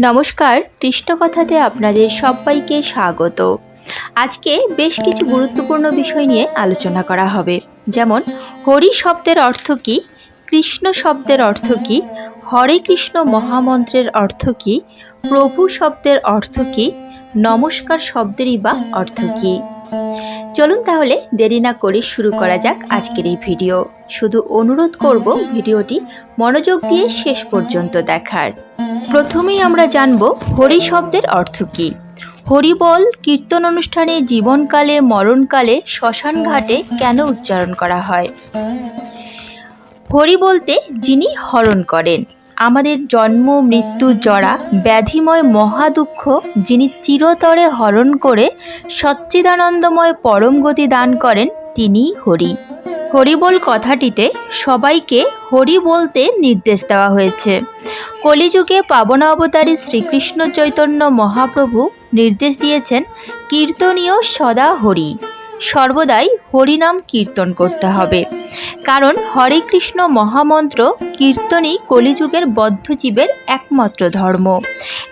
নমস্কার, কৃষ্ণকথাতে আপনাদের সবাইকে স্বাগত। আজকে বেশ কিছু গুরুত্বপূর্ণ বিষয় নিয়ে আলোচনা করা হবে। যেমন, হরি শব্দের অর্থ কী? কৃষ্ণ শব্দের অর্থ কী? হরে কৃষ্ণ মহামন্ত্রের অর্থ কী? প্রভু শব্দের অর্থ কী? নমস্কার শব্দেরই বা অর্থ কী? চলুন তাহলে দেরি না করে শুরু করা যাক আজকের এই ভিডিও। শুধু অনুরোধ করব ভিডিওটি মনোযোগ দিয়ে শেষ পর্যন্ত দেখার। প্রথমেই আমরা জানব হরি শব্দের অর্থ কী? হরিবল কীর্তন অনুষ্ঠানে জীবনকালে, মরণকালে, শ্মশান ঘাটে কেন উচ্চারণ করা হয়? হরি বলতে যিনি হরণ করেন। আমাদের জন্ম, মৃত্যু, জরা, ব্যাধিময় মহাদুঃখ যিনি চিরতরে হরণ করে সচ্চিদানন্দময় পরম গতি দান করেন তিনিই হরি। হরিবোল কথাটিতে সবাইকে হরি বলতে নির্দেশ দেওয়া হয়েছে। কলিযুগে পাবন অবতারী শ্রীকৃষ্ণ চৈতন্য মহাপ্রভু নির্দেশ দিয়েছেন, কীর্তনীয় সদা হরি। সর্বদাই হরিনাম কীর্তন করতে হবে। কারণ হরে কৃষ্ণ মহামন্ত্র কীর্তনই কলিযুগের বদ্ধজীবের একমাত্র ধর্ম।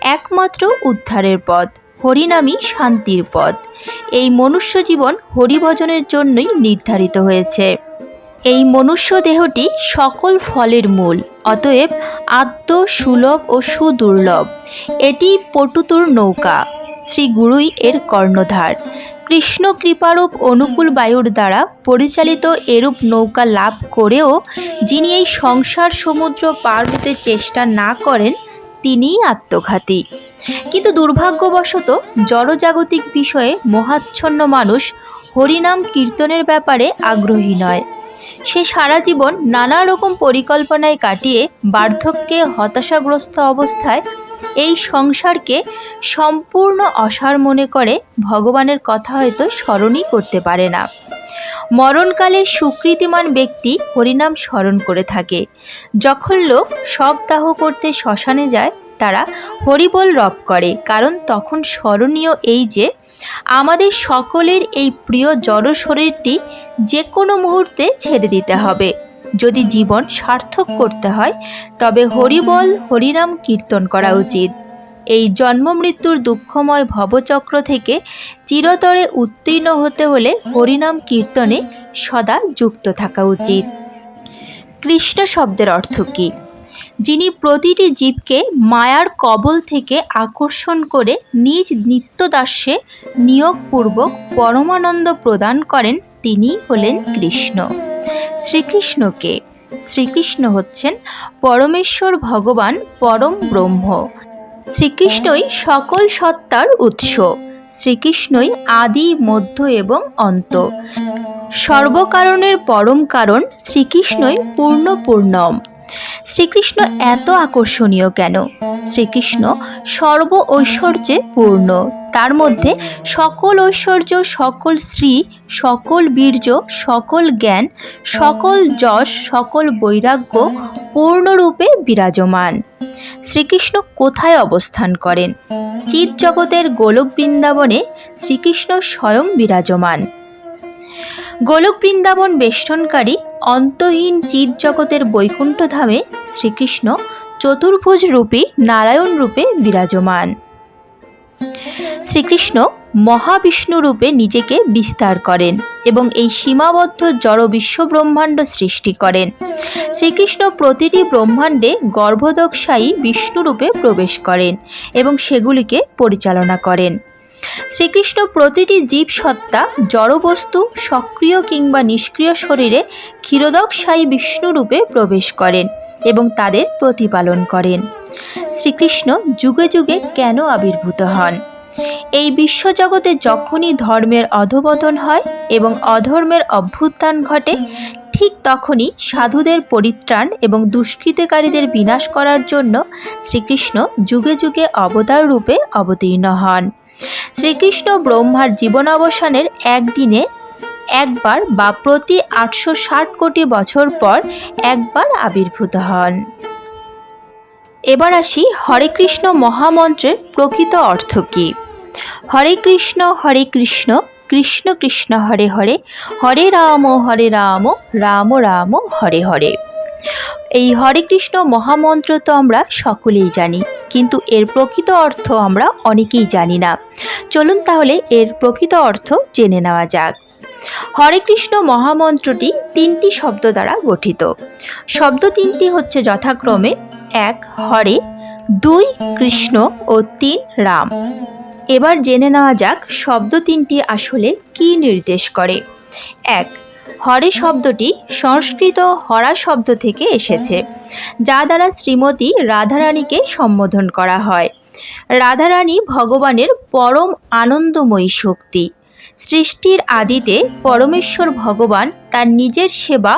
একমাত্র উদ্ধারের পথ, হরিনামই শান্তির পথ। এই মনুষ্য জীবন হরিভজনের জন্যই নির্ধারিত হয়েছে। এই মনুষ্য দেহটি সকল ফলের মূল, অতএব আদ্য সুলভ ও সুদুর্লভ। এটি পটুতুর নৌকা, শ্রী গুরুই এর কর্ণধার। কৃষ্ণ কৃপারূপ অনুকূল বায়ুর দ্বারা পরিচালিত এরূপ নৌকা লাভ করেও যিনি এই সংসার সমুদ্র পার হতে চেষ্টা না করেন, তিনিই আত্মঘাতী। কিন্তু দুর্ভাগ্যবশত জড়জাগতিক বিষয়ে মহাচ্ছন্ন মানুষ হরিনাম কীর্তনের ব্যাপারে আগ্রহী নয়। সে সারা জীবন নানা রকম পরিকল্পনায় কাটিয়ে বার্ধক্যে হতাশাগ্রস্ত অবস্থায় এই সংসারকে সম্পূর্ণ অসার মনে করে ভগবানের কথা হয়তো স্মরণই করতে পারে না। মরণকালে সুকৃতিমান ব্যক্তি হরিনাম স্মরণ করে থাকে। যখন লোক সব দাহ করতে শ্মশানে যায়, তারা হরিবল রব করে, কারণ তখন স্মরণীয় এই যে, আমাদের সকলের এই প্রিয় জড় শরীরটি যে কোনো মুহূর্তে ছেড়ে দিতে হবে। যদি জীবন সার্থক করতে হয়, তবে হরিবল হরিনাম কীর্তন করা উচিত। এই জন্ম মৃত্যুর দুঃখময় ভবচক্র থেকে চিরতরে উত্তীর্ণ হতে হলে হরিনাম কীর্তনে সদা যুক্ত থাকা উচিত। কৃষ্ণ শব্দের অর্থ কী? যিনি প্রতিটি জীবকে মায়ার কবল থেকে আকর্ষণ করে নিজ নিত্যদাস্যে নিয়োগপূর্বক পরমানন্দ প্রদান করেন, তিনি হলেন কৃষ্ণ। শ্রীকৃষ্ণকে। শ্রীকৃষ্ণ হচ্ছেন পরমেশ্বর ভগবান পরম ব্রহ্ম। শ্রীকৃষ্ণই সকল সত্তার উৎস। শ্রীকৃষ্ণই আদি, মধ্য এবং অন্ত। সর্বকারণের পরম কারণ শ্রীকৃষ্ণই পূর্ণ পূর্ণম। শ্রীকৃষ্ণ এত আকর্ষণীয় কেন? শ্রীকৃষ্ণ সর্ব ঐশ্বর্যে পূর্ণ। তার মধ্যে সকল ঐশ্বর্য, সকল শ্রী সকল বীর্য, সকল জ্ঞান, সকল যশ, সকল বৈরাগ্য পূর্ণরূপে বিরাজমান। শ্রীকৃষ্ণ কোথায় অবস্থান করেন? চিৎ জগতের গোলক বৃন্দাবনে শ্রীকৃষ্ণ স্বয়ং বিরাজমান। গোলক বৃন্দাবন বেষ্টনকারী অন্তহীন চিৎ জগতের বৈকুণ্ঠ ধামে শ্রীকৃষ্ণ চতুর্ভুজ রূপী নারায়ণ রূপে বিরাজমান। শ্রীকৃষ্ণ মহাবিষ্ণু রূপে নিজেকে বিস্তার করেন এবং এই সীমাবদ্ধ জড় বিশ্ব ব্রহ্মাণ্ড সৃষ্টি করেন। শ্রীকৃষ্ণ প্রতিটি ব্রহ্মাণ্ডে গর্ভদকশায়ী বিষ্ণুরূপে প্রবেশ করেন এবং সেগুলিকে পরিচালনা করেন। শ্রীকৃষ্ণ প্রতিটি জীব সত্তা জড়বস্তু, সক্রিয় কিংবা নিষ্ক্রিয় শরীরে ক্ষীরোদক ক্ষীরোদকশায়ী বিষ্ণুরূপে প্রবেশ করেন এবং তাদের প্রতিপালন করেন। শ্রীকৃষ্ণ যুগে যুগে কেন আবির্ভূত হন? এই বিশ্বজগতে যখনই ধর্মের অধপতন হয় এবং অধর্মের অভ্যুত্থান ঘটে, ঠিক তখনই সাধুদের পরিত্রাণ এবং দুষ্কৃতকারীদের বিনাশ করার জন্য শ্রীকৃষ্ণ যুগে যুগে অবতার রূপে অবতীর্ণ হন। শ্রীকৃষ্ণ ব্রহ্মার জীবনাবসানের একদিনে একবার বা প্রতি আটশো ষাট কোটি বছর পর একবার আবির্ভূত হন। এবার আসি হরে কৃষ্ণ মহামন্ত্রের প্রকৃত অর্থ কী? হরে কৃষ্ণ হরে কৃষ্ণ কৃষ্ণ কৃষ্ণ হরে হরে হরে রাম হরে রাম রাম রাম, হরে হরে। এই হরে কৃষ্ণ মহামন্ত্র তো আমরা সকলেই জানি, কিন্তু এর প্রকৃত অর্থ আমরা অনেকেই জানি না। চলুন তাহলে এর প্রকৃত অর্থ জেনে নেওয়া যাক। হরে কৃষ্ণ মহামন্ত্রটি তিনটি শব্দ দ্বারা গঠিত। শব্দ তিনটি হচ্ছে যথাক্রমে এক, হরে, দুই, কৃষ্ণ ও তিন, রাম। এবার জেনে নেওয়া যাক শব্দ তিনটি আসলে কি নির্দেশ করে। এক হরে শব্দটি সংস্কৃত হরা শব্দ থেকে এসেছে, যা দ্বারা শ্রীমতী রাধারানীকে সম্বোধন করা হয়। রাধারানী ভগবানের পরম আনন্দময়ী শক্তি। সৃষ্টির আদিতে পরমেশ্বর ভগবান তার নিজের সেবা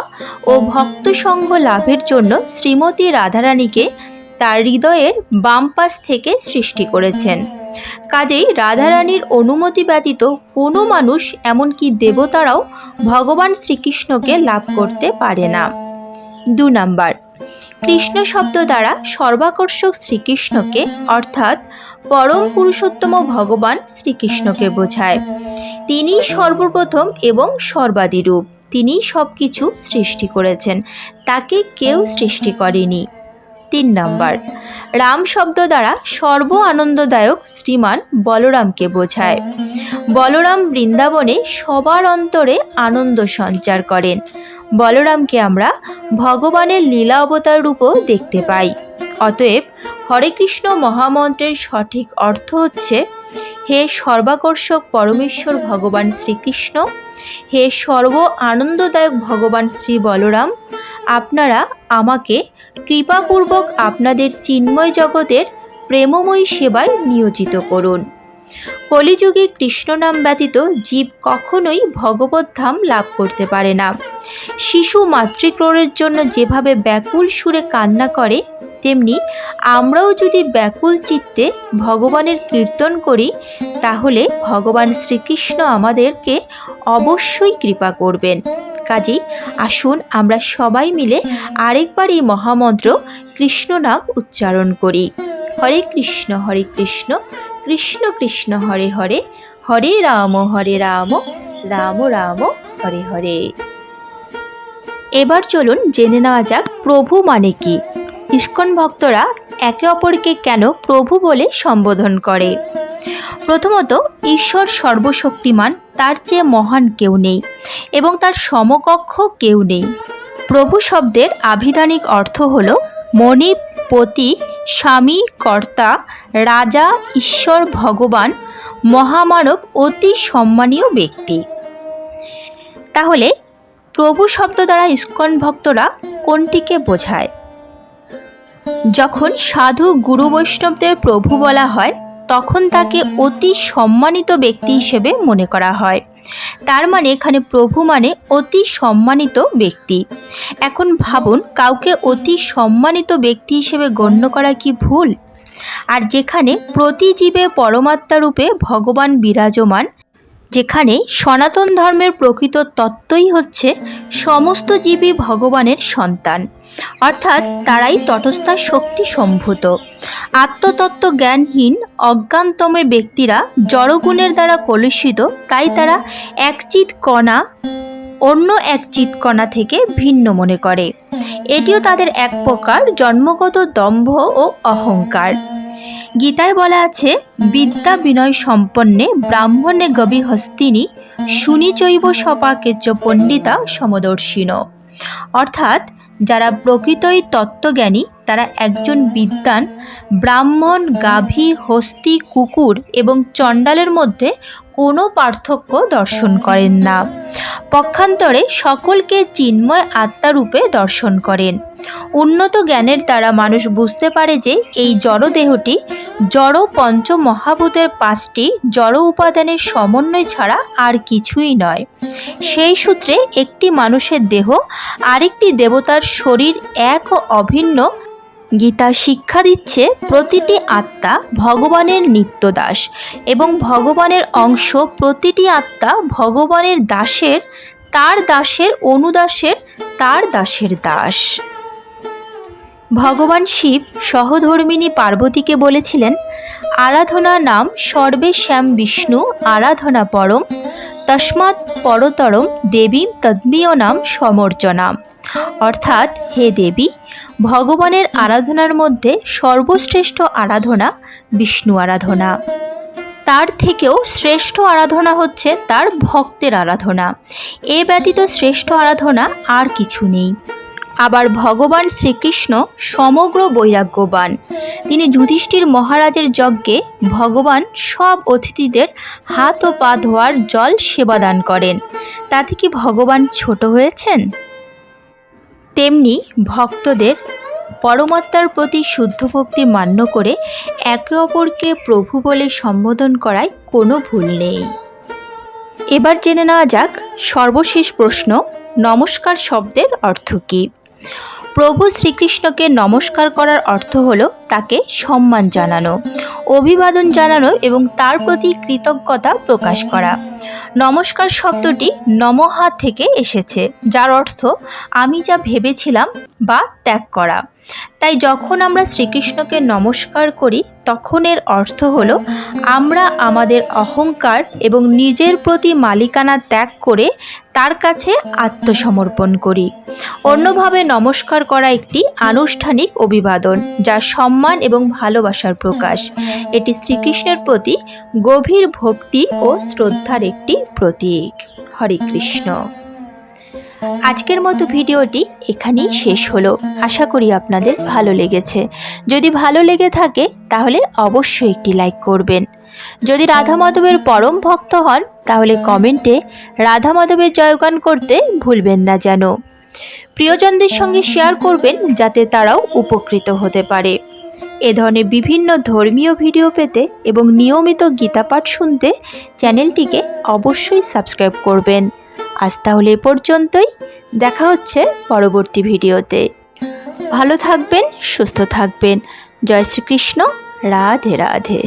ও ভক্তসঙ্গ লাভের জন্য শ্রীমতী রাধারানীকে তার হৃদয়ের বাম পাশ থেকে সৃষ্টি করেছেন। কাজেই রাধারানীর অনুমতি ব্যতীত কোনো মানুষ, এমনকি দেবতারাও ভগবান শ্রীকৃষ্ণকে লাভ করতে পারে না। দু নাম্বার, কৃষ্ণ শব্দ দ্বারা সর্বাকর্ষক শ্রীকৃষ্ণকে, অর্থাৎ পরম পুরুষোত্তম ভগবান শ্রীকৃষ্ণকে বোঝায়। তিনি সর্বপ্রথম এবং সর্বাদিরূপ তিনি সব কিছু সৃষ্টি করেছেন। তাকে কেউ সৃষ্টি করেনি। তিন নম্বর। রাম শব্দ দ্বারা সর্ব আনন্দদায়ক শ্রীমান বলরামকে বোঝায়। বলরাম বৃন্দাবনে সবার অন্তরে আনন্দ সঞ্চার করেন। বলরামকে আমরা ভগবানের লীলা অবতার রূপও দেখতে পাই। অতএব হরে কৃষ্ণ মহামন্ত্রের সঠিক অর্থ হচ্ছে, হে সর্বাকর্ষক পরমেশ্বর ভগবান শ্রীকৃষ্ণ, হে সর্ব আনন্দদায়ক ভগবান শ্রী বলরাম, আপনারা আমাকে কৃপাপূর্বক আপনাদের চিন্ময় জগতের প্রেমময়ী সেবায় নিয়োজিত করুন। কলিযুগে কৃষ্ণ নাম ব্যতীত জীব কখনোই ভগবত ধাম লাভ করতে পারে না। শিশু মাতৃক্রোড়ের জন্য যেভাবে ব্যাকুল সুরে কান্না করে, তেমনি আমরাও যদি ব্যাকুল চিত্তে ভগবানের কীর্তন করি, তাহলে ভগবান শ্রীকৃষ্ণ আমাদেরকে অবশ্যই কৃপা করবেন। কাজেই আসুন আমরা সবাই মিলে আরেকবার এই মহামন্ত্র কৃষ্ণ নাম উচ্চারণ করি। হরে কৃষ্ণ হরে কৃষ্ণ কৃষ্ণ কৃষ্ণ, হরে হরে হরে রাম হরে রাম রাম রাম, হরে হরে। এবার চলুন জেনে নেওয়া যাক প্রভু মানে কি। ইস্কন ভক্তরা একে অপরকে কেন প্রভু বলে সম্বোধন করে? প্রথমত, ঈশ্বর সর্বশক্তিমান, তার চেয়ে মহান কেউ নেই এবং তার সমকক্ষ কেউ নেই। প্রভু শব্দের আভিধানিক অর্থ হল মণি, পতি, স্বামী, কর্তা, রাজা, ঈশ্বর, ভগবান, মহামানব, অতি সম্মানীয় ব্যক্তি। তাহলে, প্রভু শব্দ দ্বারা ইস্কন ভক্তরা কোনটিকে বোঝায়? যখন সাধু গুরু বৈষ্ণবদের প্রভু বলা হয়, তখন তাকে অতি সম্মানিত ব্যক্তি হিসেবে মনে করা হয়। তার মানে এখানে প্রভু মানে অতি সম্মানিত ব্যক্তি। এখন ভাবুন, কাউকে অতি সম্মানিত ব্যক্তি হিসেবে গণ্য করা কি ভুল? আর যেখানে প্রতি জীবে পরমাত্মা রূপে ভগবান বিরাজমান, যেখানে সনাতন ধর্মের প্রকৃত তত্ত্বই হচ্ছে সমস্ত জীবই ভগবানের সন্তান। অর্থাৎ তারাই তটস্থা শক্তি সম্ভূত। আত্মতত্ত্ব জ্ঞানহীন অজ্ঞানতমের ব্যক্তিরা জড়গুণের দ্বারা কলুষিত, তাই তারা একচিত কণা, অন্য এক চিৎকণা থেকে ভিন্ন মনে করে। এটিও তাদের এক প্রকার জন্মগত দম্ভ ও অহংকার। গীতায় বলা আছে, বিদ্যা বিনয় সম্পন্নে ব্রাহ্মণে গবি হস্তিনী শুনিচৈব সপাকেচ পণ্ডিতা সমদর্শিন। অর্থাৎ যারা প্রকৃতই তত্ত্বজ্ঞানী তারা একজন বিদ্বান ব্রাহ্মণ গাভী হস্তি কুকুর এবং চণ্ডালের মধ্যে কোনো পার্থক্য দর্শন করেন না। পক্ষান্তরে সকলকে চিন্ময় আত্মারূপে দর্শন করেন। উন্নত জ্ঞানের দ্বারা মানুষ বুঝতে পারে যে এই জড়দেহটি জড় পঞ্চ মহাভূতের পাঁচটি জড় উপাদানের সমন্বয় ছাড়া আর কিছুই নয়। সেই সূত্রে একটি মানুষের দেহ, আরেকটি দেবতার শরীর এক ও অভিন্ন গীতা শিক্ষা দিচ্ছে প্রতিটি আত্মা ভগবানের নিত্যদাস এবং ভগবানের অংশ প্রতিটি আত্মা ভগবানের দাসের, তার দাসের অনুদাসের, তার দাসের দাস। ভগবান শিব সহধর্মিনী পার্বতীকে বলেছিলেন, আরাধনা নাম সর্বে শ্যাম বিষ্ণু, আরাধনা পরম, তস্মাৎ পরতরম দেবী তদ্মীয় নাম সমর্চনা অর্থাৎ, হে দেবী ভগবানের আরাধনার মধ্যে সর্বশ্রেষ্ঠ আরাধনা বিষ্ণু আরাধনা। তার থেকেও শ্রেষ্ঠ আরাধনা হচ্ছে তার ভক্তের আরাধনা। এ ব্যতীত শ্রেষ্ঠ আরাধনা আর কিছু নেই। আবার ভগবান শ্রীকৃষ্ণ সমগ্র বৈরাগ্যবান। তিনি যুধিষ্ঠির মহারাজের যজ্ঞে ভগবান সব অতিথিদের হাত ও পা ধোয়ার জল সেবাদান করেন। তাতে কি ভগবান ছোট হয়েছেন? তেমনি ভক্তদের পরমাত্মার প্রতি শুদ্ধ ভক্তি মান্য করে একে অপরকে প্রভু বলে সম্বোধন করায় কোনো ভুল নেই। এবার জেনে নেওয়া যাক সর্বশেষ প্রশ্ন, নমস্কার শব্দের অর্থ কী? প্রভু শ্রীকৃষ্ণকে নমস্কার করার অর্থ হলো তাকে সম্মান জানানো, অভিবাদন জানানো এবং তার প্রতি কৃতজ্ঞতা প্রকাশ করা। নমস্কার শব্দটি নমহা থেকে এসেছে, যার অর্থ আমি যা ভেবেছিলাম বা ত্যাগ করা। তাই যখন আমরা শ্রীকৃষ্ণকে নমস্কার করি, তখন এর অর্থ হলো, আমরা আমাদের অহংকার এবং নিজের প্রতি মালিকানা ত্যাগ করে তার কাছে আত্মসমর্পণ করি। অন্যভাবে নমস্কার করা একটি আনুষ্ঠানিক অভিবাদন, যা সম্মান এবং ভালোবাসার প্রকাশ। এটি শ্রীকৃষ্ণের প্রতি গভীর ভক্তি ও শ্রদ্ধার একটি প্রতীক। হরে কৃষ্ণ। আজকের মতো ভিডিওটি এখানেই শেষ হলো। আশা করি আপনাদের ভালো লেগেছে। যদি ভালো লেগে থাকে, তাহলে অবশ্যই একটি লাইক করবেন। যদি রাধা মাধবের পরম ভক্ত হন, তাহলে কমেন্টে রাধা মাধবের জয়গান করতে ভুলবেন না যেন। প্রিয়জনদের সঙ্গে শেয়ার করবেন, যাতে তারাও উপকৃত হতে পারে। এ ধরনের বিভিন্ন ধর্মীয় ভিডিও পেতে এবং নিয়মিত গীতাপাঠ শুনতে চ্যানেলটিকে অবশ্যই সাবস্ক্রাইব করবেন। আজ তাহলে এ পর্যন্তই। দেখা হচ্ছে পরবর্তী ভিডিওতে। ভালো থাকবেন, সুস্থ থাকবেন। জয় শ্রীকৃষ্ণ। রাধে রাধে।